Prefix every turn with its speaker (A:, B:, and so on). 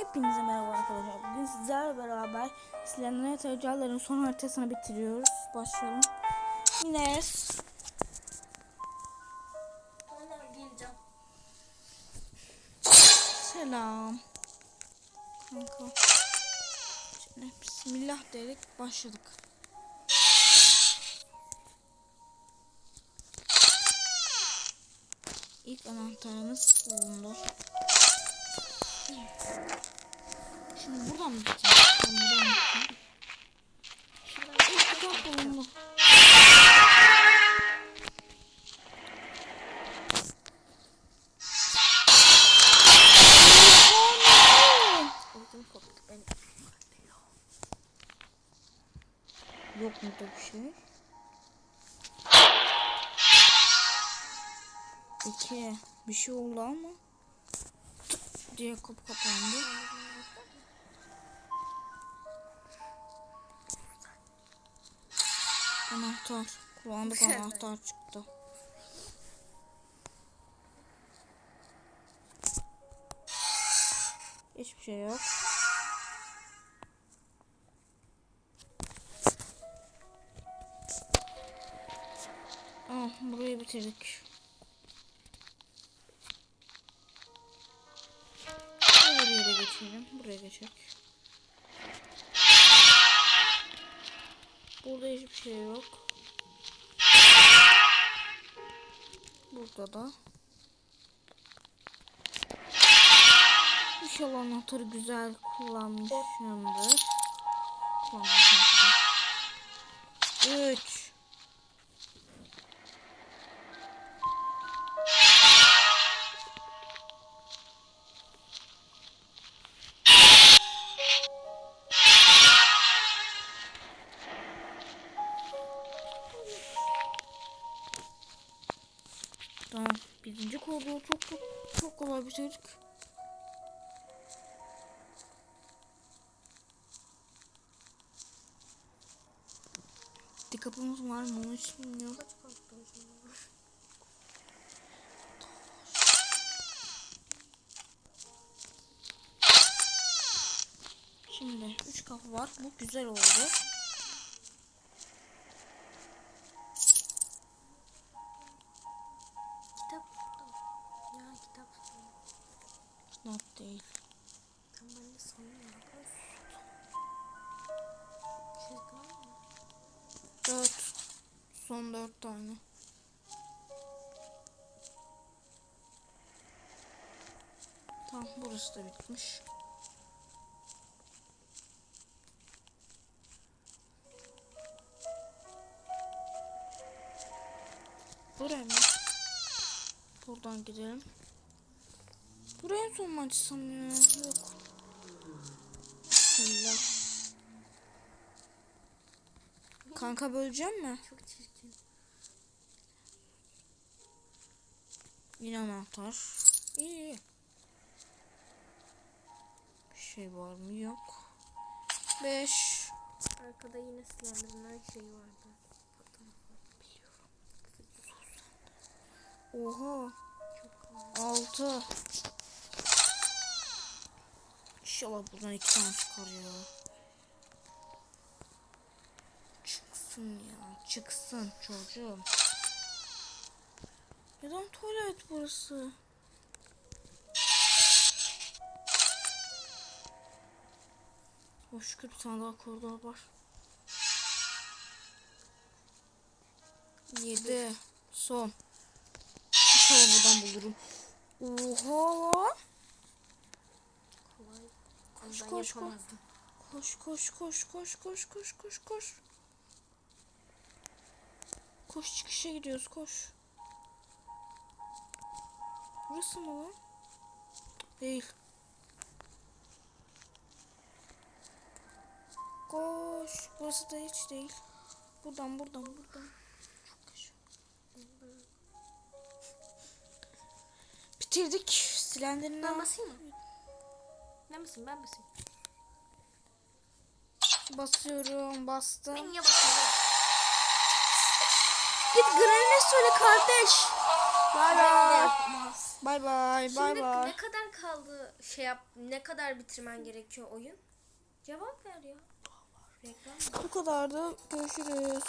A: Hepinize merhaba arkadaşlar. Bugün sizlerle beraber Slender Tecalların son haritasını bitiriyoruz. Başlayalım.
B: Yine
A: Selam. Kanka. Şimdi bismillah dedik başladık. İlk anahtarımız bulundu. Şimdi buradan mı gideceğiz? Ben buradan mı gideceğim? İlk kitap bulundu. Yok mu da bir şey? İki. Bir şey oldu ama. Diye kapı kapandı. Anahtar. Kullandık
B: Güzel.
A: anahtar çıktı. Hiçbir şey yok. Ah, burayı bitirdik. Yere geçelim. Buraya geçelim. Burada hiçbir şey yok. Burada da. İnşallah anahtarı güzel kullanmışımdır. Kullanmışımdır. Tamam. Birinci koridoru çok çok çok kolay. Bir kapımız var mı onu hiç bilmiyorum.
B: Şimdi.
A: Şimdi üç kapı var. Bu güzel oldu. Son dört tane. Tamam burası da bitmiş. Buraya mı? Buradan gidelim. Buraya son açsam ya? Yok. Bismillah. Kanka böleceğim mi?
B: Çok çirkin.
A: Yine anahtar. İyi. Bir şey var mı? Yok. 5.
B: Arkada yine silendirmen şeyi vardı.
A: Oha. 6. İnşallah buradan iki tane çıkar ya. Çıksın ya. Çıksın çocuğum. Neden tuvalet burası? Hoş şükür bir tane daha koridor var. 7. Son. İnşallah buradan bulurum. Oha.
B: Kolay.
A: Koş, koş, koş. Koş koş koş koş koş koş koş koş. Koş çıkışa gidiyoruz koş. Burası mı lan? Değil. Koş. Burası da hiç değil. Buradan buradan buradan. Bitirdik. Silendirini
B: Ben basayım mı? Ben basayım ben basayım.
A: Basıyorum. Bastım.
B: Ben niye basıyorum?
A: Git Granny'e söyle kardeş. Bay bay. Bay bay. Bay
B: Şimdi
A: bay.
B: ne kadar kaldı şey yap ne kadar bitirmen gerekiyor oyun? Cevap ver ya. Reklam mı?
A: Bu kadardı. Görüşürüz.